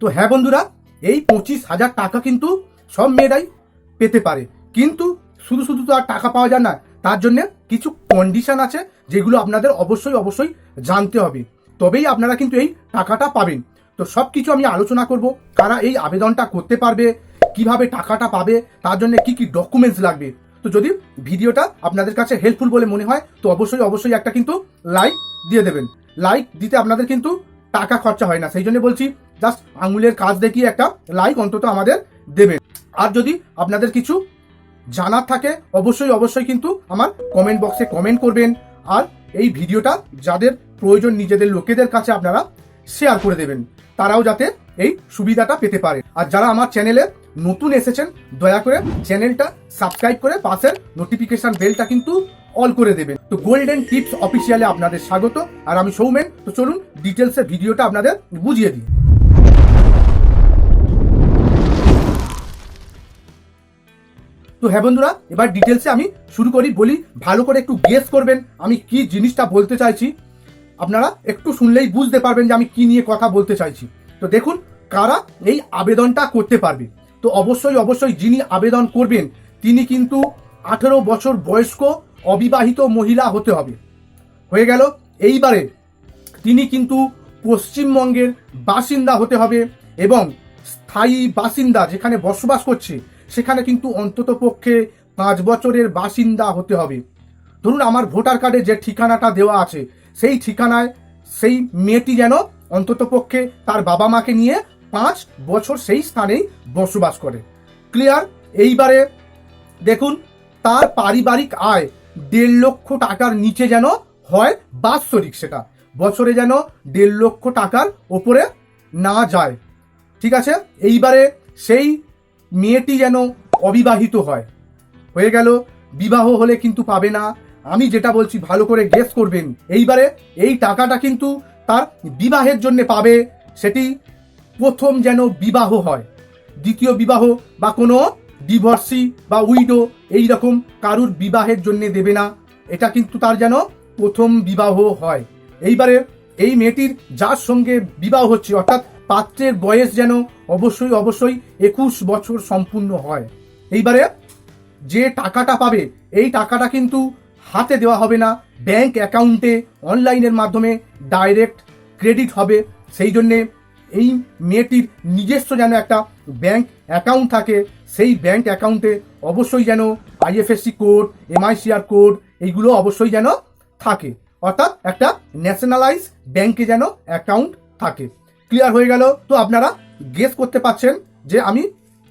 তো হ্যাঁ বন্ধুরা, এই পঁচিশ হাজার টাকা কিন্তু সব মেয়েরাই পেতে পারে। কিন্তু শুধু শুধু তো আর টাকা পাওয়া যায় না, তার জন্য কিছু কন্ডিশন আছে যেগুলো আপনাদের অবশ্যই অবশ্যই জানতে হবে। তবেই আপনারা কিন্তু এই টাকাটা পাবেন। তো সব কিছু আমি আলোচনা করব, কারা এই আবেদনটা করতে পারবে, কীভাবে টাকাটা পাবে, তার জন্য কি কি ডকুমেন্টস লাগবে। তো যদি ভিডিওটা আপনাদের কাছে হেল্পফুল বলে মনে হয়, তো অবশ্যই অবশ্যই একটা কিন্তু লাইক দিয়ে দেবেন। লাইক দিতে আপনাদের কিন্তু টাকা খরচা হয় না। সেই জন্য বলছি জাস্ট আঙুলের কাজ দেখিয়ে একটা লাইক অন্তত আমাদের দেবেন। আর যদি আপনাদের কিছু জানার থাকে, অবশ্যই অবশ্যই কিন্তু আমার কমেন্ট বক্সে কমেন্ট করবেন। আর এই ভিডিওটা যাদের প্রয়োজন নিজেদের লোকেদের কাছে আপনারা শেয়ার করে দেবেন। তারাও যাতে এই সুবিধাটা পেতে পারে। আর যারা আমার চ্যানেলে নতুন এসেছেন, দয়া করে চ্যানেলটা সাবস্ক্রাইব করে পাশের নোটিফিকেশন বেলটা কিন্তু অল করে দেবেন। তো গোল্ডেন টিপস অফিসিয়ালে আপনাদের স্বাগত। আর আমি সৌমেন, তো চলুন ডিটেলসে ভিডিওটা আপনাদের বুঝিয়ে দিই। তো হ্যাঁ বন্ধুরা, এবার ডিটেলসে আমি শুরু করি, বলি ভালো করে একটু গেস করবেন আমি কি জিনিসটা বলতে চাইছি। আপনারা একটু শুনলেই বুঝতে পারবেন যে আমি কি নিয়ে কথা বলতে চাইছি। তো দেখুন, কারা এই আবেদনটা করতে পারবে? তো অবশ্যই অবশ্যই যিনি আবেদন করবেন, তিনি কিন্তু আঠেরো বছর বয়স্ক অবিবাহিত মহিলা হতে হবে। হয়ে গেল, এইবারে তিনি কিন্তু পশ্চিমবঙ্গের বাসিন্দা হতে হবে এবং স্থায়ী বাসিন্দা যেখানে বসবাস করছে, সেখানে কিন্তু অন্তত পক্ষে পাঁচ বছরের বাসিন্দা হতে হবে। ধরুন আমার ভোটার কার্ডে যে ঠিকানাটা দেওয়া আছে, সেই ঠিকানায় সেই মেয়েটি যেন অন্তত পক্ষে তার বাবা মাকে নিয়ে পাঁচ বছর সেই স্থানেই বসবাস করে। ক্লিয়ার? এইবারে দেখুন, তার পারিবারিক আয় দেড় লক্ষ টাকার নিচে যেন হয় বাৎসরিক সেটা। বছরে যেন দেড় লক্ষ টাকার ওপরে না যায়। ঠিক আছে? এইবারে সেই মেয়েটি যেন অবিবাহিত হয়। হয়ে গেল, বিবাহ হলে কিন্তু পাবে না। আমি যেটা বলছি, ভালো করে গেস করবেন। এইবারে এই টাকাটা কিন্তু তার বিবাহের জন্য পাবে। সেটি প্রথম যেন বিবাহ হয়। দ্বিতীয় বিবাহ বা কোনো ডিভোর্সি বা উইডো এই রকম কারুর বিবাহের জন্য দেবে না। এটা কিন্তু তার যেন প্রথম বিবাহ হয়। এইবারে এই মেয়েটির যার সঙ্গে বিবাহ হচ্ছে, অর্থাৎ পাত্রের বয়স যেন অবশ্যই অবশ্যই একুশ বছর সম্পূর্ণ হয়। এইবারে যে টাকাটা পাবে, এই টাকাটা কিন্তু হাতে দেওয়া হবে না। ব্যাংক অ্যাকাউন্টে, অনলাইনের মাধ্যমে ডাইরেক্ট ক্রেডিট হবে। সেই জন্যে এই মেয়েটির নিজস্ব যেন একটা ব্যাংক অ্যাকাউন্ট থাকে। সেই ব্যাংক অ্যাকাউন্টে অবশ্যই যেন আইএফএসসি কোড এমআইসিআর কোড এইগুলো অবশ্যই যেন থাকে। অর্থাৎ একটা ন্যাশনালাইজ ব্যাংকে যেন অ্যাকাউন্ট থাকে। ক্লিয়ার হয়ে গেল? তো আপনারা গেস করতে পারছেন যে আমি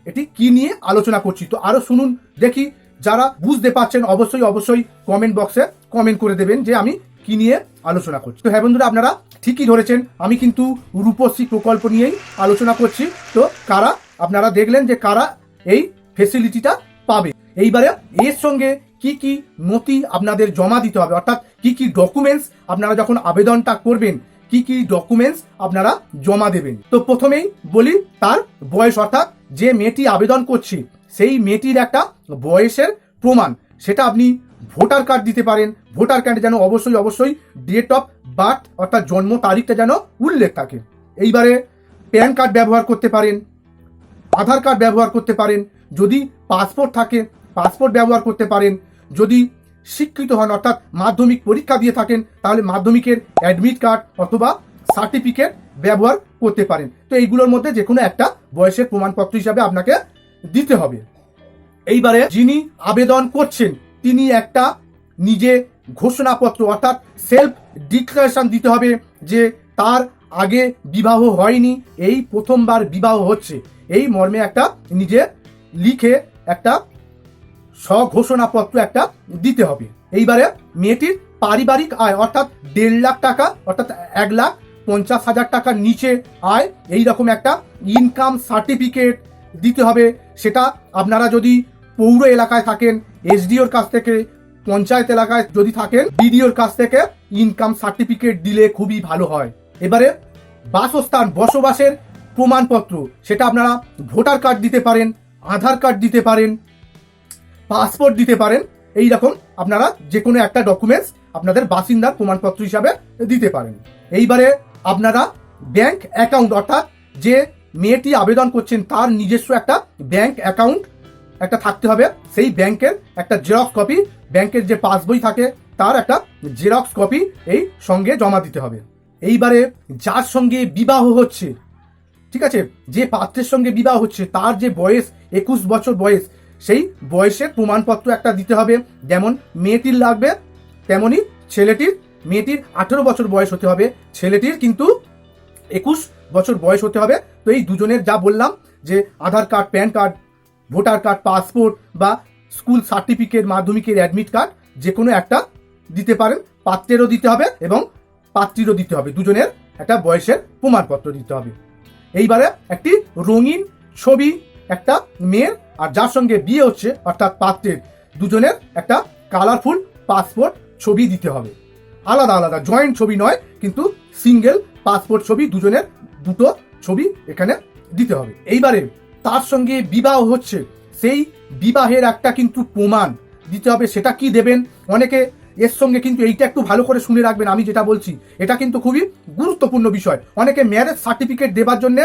এটি কি নিয়ে আলোচনা করছি। তো আরও শুনুন, দেখি যারা বুঝতে পারছেন, অবশ্যই অবশ্যই কমেন্ট বক্সে কমেন্ট করে দেবেন যে আমি কি নিয়ে আলোচনা করছি। তো হ্যাঁ বন্ধুরা, আপনারা ঠিকই ধরেছেন, আমি কিন্তু রূপশ্রী প্রকল্প নিয়েই আলোচনা করছি। তো কারা, আপনারা দেখলেন যে কারা এই ফেসিলিটিটা পাবে। এইবারে এর সঙ্গে কি কি নথি আপনাদের জমা দিতে হবে? অর্থাৎ কি কি ডকুমেন্টস আপনারা যখন আবেদনটা করবেন, কি কি ডকুমেন্টস আপনারা জমা দেবেন? তো প্রথমেই বলি তার বয়স। অর্থাৎ যে মেয়েটি আবেদন করছি, সেই মেয়েটির একটা বয়সের প্রমাণ। সেটা আপনি ভোটার কার্ড দিতে পারেন। ভোটার কার্ডে যেন অবশ্যই অবশ্যই ডেট অফ বার্থ অর্থাৎ জন্ম তারিখটা যেন উল্লেখ থাকে। এইবারে প্যান কার্ড ব্যবহার করতে পারেন। আধার কার্ড ব্যবহার করতে পারেন, যদি পাসপোর্ট থাকে, পাসপোর্ট ব্যবহার করতে পারেন, যদি শিক্ষিত হন, অর্থাৎ মাধ্যমিক পরীক্ষা দিয়ে থাকেন, তাহলে মাধ্যমিকের অ্যাডমিট কার্ড অথবা সার্টিফিকেট ব্যবহার করতে পারেন। তো এইগুলোর মধ্যে যে কোনো একটা বয়সের প্রমাণপত্র হিসাবে আপনাকে দিতে হবে। এইবারে যিনি আবেদন করছেন, তিনি একটা নিজে ঘোষণাপত্র, অর্থাৎ সেলফ ডিক্লারেশন দিতে হবে যে তার আগে বিবাহ হয়নি, এই প্রথমবার বিবাহ হচ্ছে। এই মর্মে একটা নিজে লিখে একটা স্বঘোষণাপত্র একটা দিতে হবে। এইবারে মেয়েটির পারিবারিক আয়, অর্থাৎ দেড় লাখ টাকা, অর্থাৎ এক লাখ পঞ্চাশ হাজার টাকার নিচে আয় এই রকম একটা ইনকাম সার্টিফিকেট দিতে হবে। সেটা আপনারা যদি পৌর এলাকায় থাকেন, এসডিওর কাছ থেকে, পঞ্চায়েত এলাকায় যদি থাকেন, বিডিওর কাছ থেকে ইনকাম সার্টিফিকেট দিলে খুবই ভালো হয়। এবারে বাসস্থান বসবাসের প্রমাণপত্র। সেটা আপনারা ভোটার কার্ড দিতে পারেন, আধার কার্ড দিতে পারেন, পাসপোর্ট দিতে পারেন। এই রকম আপনারা যে কোনো একটা ডকুমেন্টস আপনাদের বাসিন্দার প্রমাণপত্র হিসাবে দিতে পারেন। এইবারে আপনারা ব্যাংক অ্যাকাউন্ট অর্থাৎ যে মেয়েটি আবেদন করছেন তার নিজস্ব একটা ব্যাংক অ্যাকাউন্ট একটা থাকতে হবে। সেই ব্যাংকের একটা জেরক্স কপি, ব্যাংকের যে পাসবই থাকে তার একটা জেরক্স কপি এই সঙ্গে জমা দিতে হবে। এইবারে যার সঙ্গে বিবাহ হচ্ছে, ঠিক আছে? যে পাত্রের সঙ্গে বিবাহ হচ্ছে, তার যে বয়স, একুশ বছর বয়স, সেই বয়সের প্রমাণপত্র একটা দিতে হবে। যেমন মেয়েটির লাগবে, তেমনি ছেলেটির, মেয়েটির আঠেরো বছর বয়স হতে হবে, ছেলেটির কিন্তু একুশ বছর বয়স হতে হবে। তো এই দুজনের যা বললাম, যে Aadhaar card, PAN card, voter card, passport বা স্কুল সার্টিফিকেট, মাধ্যমিকের অ্যাডমিট কার্ড, যে কোনো একটা দিতে পারেন, পাত্রেরও দিতে হবে এবং পাত্রীরও দিতে হবে। দুজনের একটা বয়সের প্রমাণপত্র দিতে হবে। এইবারে একটি রঙিন ছবি, একটা মেয়ের, আর যার সঙ্গে বিয়ে হচ্ছে, অর্থাৎ পাত্রের, দুজনের একটা কালারফুল পাসপোর্ট ছবি দিতে হবে। আলাদা আলাদা জয়েন্ট ছবি নয়, কিন্তু সিঙ্গেল পাসপোর্ট ছবি, দুজনের দুটো ছবি এখানে দিতে হবে। এইবারে তার সঙ্গে বিবাহ হচ্ছে, সেই বিবাহের একটা কিন্তু প্রমাণ দিতে হবে, সেটা কি দেবেন? অনেকে এর সঙ্গে কিন্তু এইটা একটু ভালো করে শুনে রাখবেন আমি যেটা বলছি। এটা কিন্তু খুবই গুরুত্বপূর্ণ বিষয়। অনেকে ম্যারেজ সার্টিফিকেট দেবার জন্য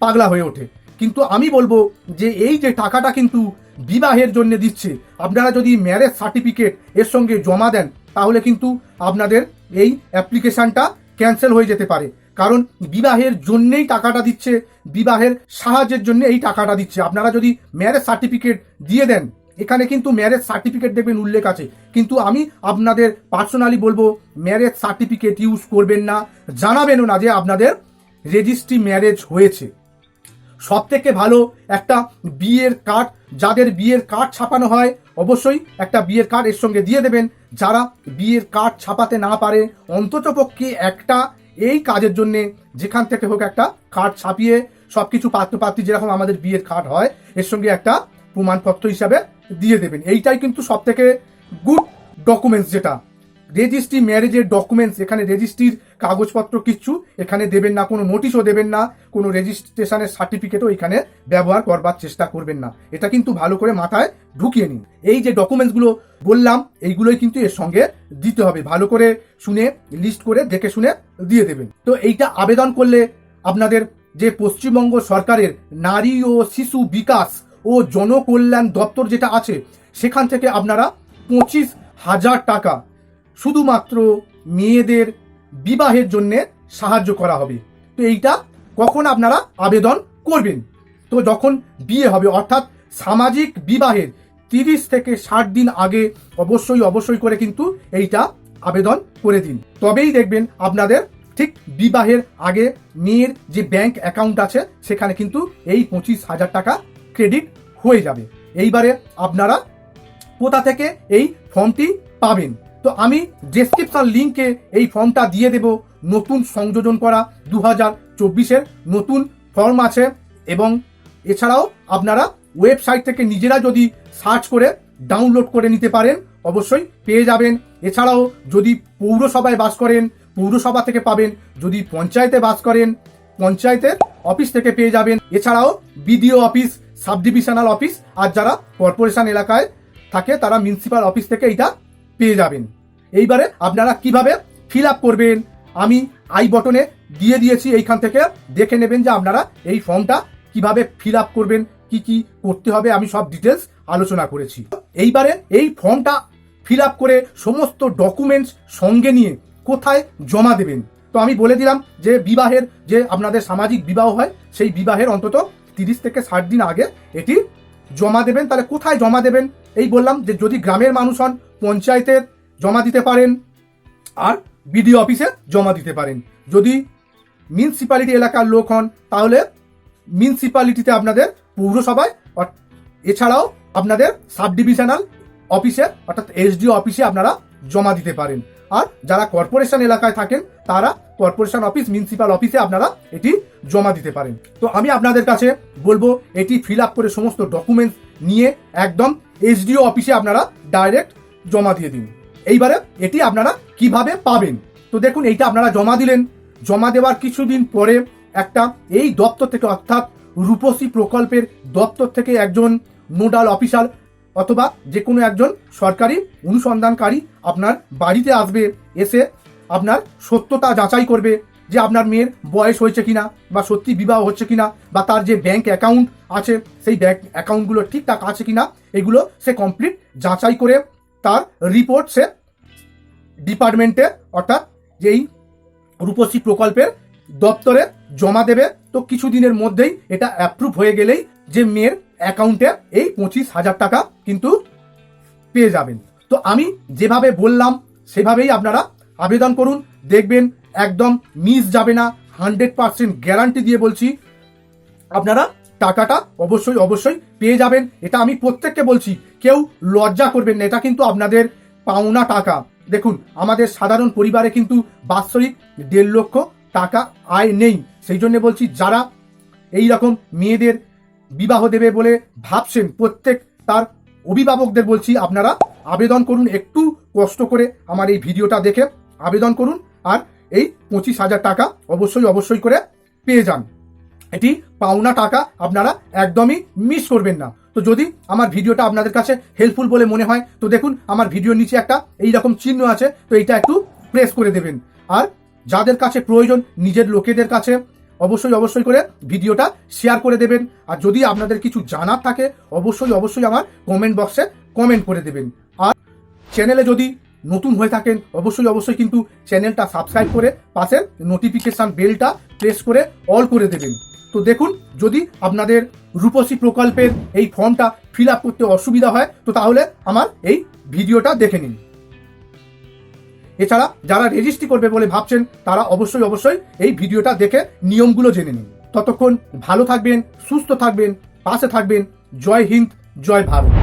পাগলা হয়ে ওঠে। কিন্তু আমি বলব যে এই যে টাকাটা কিন্তু বিবাহের জন্য দিচ্ছে, আপনারা যদি ম্যারেজ সার্টিফিকেট এর সঙ্গে জমা দেন, তাহলে কিন্তু আপনাদের এই অ্যাপ্লিকেশনটা ক্যান্সেল হয়ে যেতে পারে। কারণ বিবাহের জন্যেই টাকাটা দিচ্ছে, বিবাহের সাহায্যের জন্য এই টাকাটা দিচ্ছে। আপনারা যদি ম্যারেজ সার্টিফিকেট দিয়ে দেন এখানে কিন্তু ম্যারেজ সার্টিফিকেট দেখবেন উল্লেখ আছে। কিন্তু আমি আপনাদের পার্সোনালি বলব ম্যারেজ সার্টিফিকেট ইউজ করবেন না। জানাবেনও না যে আপনাদের রেজিস্ট্রি ম্যারেজ হয়েছে। সব থেকে ভালো একটা বিয়ের কার্ড যাদের বিয়ের কার্ড ছাপানো হয়, অবশ্যই একটা বিয়ের কার্ড এর সঙ্গে দিয়ে দেবেন। যারা বিয়ের কার্ড ছাপাতে না পারে, অন্ততপক্ষে একটা এই কাজের জন্য যেখান থেকে হোক একটা কার্ড ছাপিয়ে সব কিছু পাত্রপাত্রী যেরকম আমাদের বিয়ের কার্ড হয়, এর সঙ্গে একটা প্রমাণপত্র হিসাবে দিয়ে দেবেন। এইটাই কিন্তু সব থেকে গুড ডকুমেন্টস যেটা রেজিস্ট্রি ম্যারেজের ডকুমেন্টস এখানে রেজিস্ট্রির কাগজপত্র কিচ্ছু এখানে দেবেন না, কোনো নোটিশও দেবেন না, কোনো রেজিস্ট্রেশনের সার্টিফিকেটও এখানে ব্যবহার করবার চেষ্টা করবেন না। এটা কিন্তু ভালো করে মাথায় ঢুকিয়ে নিন। এই যে ডকুমেন্টসগুলো বললাম, এইগুলোই কিন্তু এর সঙ্গে দিতে হবে। ভালো করে শুনে লিস্ট করে, দেখে শুনে দিয়ে দেবেন। তো এইটা আবেদন করলে আপনাদের যে পশ্চিমবঙ্গ সরকারের নারী ও শিশু বিকাশ ও জনকল্যাণ দপ্তর যেটা আছে, সেখান থেকে আপনারা পঁচিশ হাজার টাকা শুধুমাত্র মেয়েদের বিবাহের জন্য সাহায্য করা হবে। তো এইটা কখন আপনারা আবেদন করবেন? তো যখন বিয়ে হবে, অর্থাৎ সামাজিক বিবাহের তিরিশ থেকে ষাট দিন আগে অবশ্যই অবশ্যই করে কিন্তু এইটা আবেদন করে দিন। তবেই দেখবেন আপনাদের ঠিক বিবাহের আগে মেয়ের যে ব্যাংক অ্যাকাউন্ট আছে, সেখানে কিন্তু এই পঁচিশ হাজার টাকা ক্রেডিট হয়ে যাবে। এইবারে আপনারা কোথা থেকে এই ফর্মটি পাবেন? তো আমি ডেসক্রিপশন লিঙ্কে এই ফর্মটা দিয়ে দেব। নতুন সংযোজন করা দু হাজার চব্বিশের নতুন ফর্ম আছে এবং এছাড়াও আপনারা ওয়েবসাইট থেকে নিজেরা যদি সার্চ করে ডাউনলোড করে নিতে পারেন, অবশ্যই পেয়ে যাবেন। এছাড়াও যদি পৌরসভায় বাস করেন, পৌরসভা থেকে পাবেন। যদি পঞ্চায়েতে বাস করেন, পঞ্চায়েতের অফিস থেকে পেয়ে যাবেন। এছাড়াও BDO office sub divisional office, আর যারা কর্পোরেশন এলাকায় থাকে, তারা মিউনিসিপাল অফিস থেকে এটা পেয়ে যাবেন। এইবারে আপনারা কীভাবে ফিল আপ করবেন? আমি আই বটনে দিয়ে দিয়েছি, এইখান থেকে দেখে নেবেন যে আপনারা এই ফর্মটা কীভাবে ফিল আপ করবেন, কি কি করতে হবে, আমি সব ডিটেলস আলোচনা করেছি। এইবারে এই ফর্মটা ফিল আপ করে সমস্ত ডকুমেন্টস সঙ্গে নিয়ে কোথায় জমা দেবেন? তো আমি বলে দিলাম যে বিবাহের যে আপনাদের সামাজিক বিবাহ হয়, সেই বিবাহের অন্তত তিরিশ থেকে ষাট দিন আগে এটি জমা দেবেন। তাহলে কোথায় জমা দেবেন? এই বললাম যে যদি গ্রামের মানুষ হন পঞ্চায়েতের জমা দিতে পারেন আর বিডিও অফিসে জমা দিতে পারেন। যদি মিউনিসিপ্যালিটি এলাকার লোক হন, তাহলে মিউনিসিপ্যালিটিতে আপনাদের পৌরসভায় এছাড়াও আপনাদের সাব ডিভিশনাল অফিসে, অর্থাৎ এসডিও অফিসে আপনারা জমা দিতে পারেন। আর যারা কর্পোরেশন এলাকায় থাকেন, তারা কর্পোরেশন অফিস মিউনিসিপাল অফিসে আপনারা এটি জমা দিতে পারেন। তো আমি আপনাদের কাছে বলব, এটি ফিল আপ করে সমস্ত ডকুমেন্টস নিয়ে একদম এসডিও অফিসে আপনারা ডাইরেক্ট জমা দিয়ে দিন। এইবারে এটি আপনারা কীভাবে পাবেন? তো দেখুন, এইটা আপনারা জমা দিলেন। জমা দেওয়ার কিছুদিন পরে একটা এই দপ্তর থেকে, অর্থাৎ রূপসী প্রকল্পের দপ্তর থেকে একজন নোডাল অফিসার অথবা যে কোনো একজন সরকারি অনুসন্ধানকারী আপনার বাড়িতে আসবে, এসে আপনার সত্যতা যাচাই করবে যে আপনার মেয়ের বয়স হয়েছে কিনা বা সত্যি বিবাহ হচ্ছে কিনা বা তার যে ব্যাংক অ্যাকাউন্ট আছে, সেই ব্যাংক অ্যাকাউন্টগুলো ঠিকঠাক আছে কিনা, এগুলো সে কমপ্লিট যাচাই করে তার রিপোর্ট সে ডিপার্টমেন্টে অর্থাৎ যেই রূপশ্রী প্রকল্পের দপ্তরে জমা দেবে। তো কিছু দিনের মধ্যেই এটা অ্যাপ্রুভ হয়ে গেলেই যে মেয়ের অ্যাকাউন্টে এই পঁচিশ হাজার টাকা কিন্তু পেয়ে যাবেন। তো আমি যেভাবে বললাম, সেভাবেই আপনারা আবেদন করুন। দেখবেন একদম মিস যাবে না। হান্ড্রেড পার্সেন্ট গ্যারান্টি দিয়ে বলছি, আপনারা টাকাটা অবশ্যই অবশ্যই পেয়ে যাবেন। এটা আমি প্রত্যেককে বলছি, কেউ লজ্জা করবেন না। এটা কিন্তু আপনাদের পাওনা টাকা। দেখুন, আমাদের সাধারণ পরিবারে কিন্তু বাৎসরিক দেড় লক্ষ টাকা আয় নেই। সেই জন্য বলছি, যারা এই রকম মেয়েদের বিবাহ দেবে বলে ভাবছেন, প্রত্যেক তার অভিভাবকদের বলছি, আপনারা আবেদন করুন। একটু কষ্ট করে আমার এই ভিডিওটা দেখে আবেদন করুন আর এই পঁচিশ হাজার টাকা অবশ্যই অবশ্যই করে পেয়ে যান। এটি পাওনা টাকা আপনারা একদমই মিস করবেন না। তো যদি আমার ভিডিওটা আপনাদের কাছে হেল্পফুল বলে মনে হয়, তো দেখুন আমার ভিডিওর নিচে একটা এই রকম চিহ্ন আছে, তো এটা একটু প্রেস করে দেবেন। আর যাদের কাছে প্রয়োজন, নিজের লোকেদের কাছে অবশ্যই অবশ্যই করে ভিডিওটা শেয়ার করে দেবেন। আর যদি আপনাদের কিছু জানার থাকে, অবশ্যই অবশ্যই আমার কমেন্ট বক্সে কমেন্ট করে দেবেন। আর চ্যানেলে যদি নতুন হয়ে থাকেন, অবশ্যই অবশ্যই কিন্তু চ্যানেলটা সাবস্ক্রাইব করে পাশের নোটিফিকেশান বেলটা প্রেস করে অল করে দেবেন। তো দেখুন, যদি আপনাদের রূপশ্রী প্রকল্পের এই ফর্মটা ফিল আপ করতে অসুবিধা হয়, তো তাহলে আমার এই ভিডিওটা দেখে নিন। এছাড়া যারা রেজিস্ট্রি করবে বলে ভাবছেন, তারা অবশ্যই অবশ্যই এই ভিডিওটা দেখে নিয়মগুলো জেনে নিন। ততক্ষণ ভালো থাকবেন, সুস্থ থাকবেন, পাশে থাকবেন। জয় হিন্দ, জয় ভারত।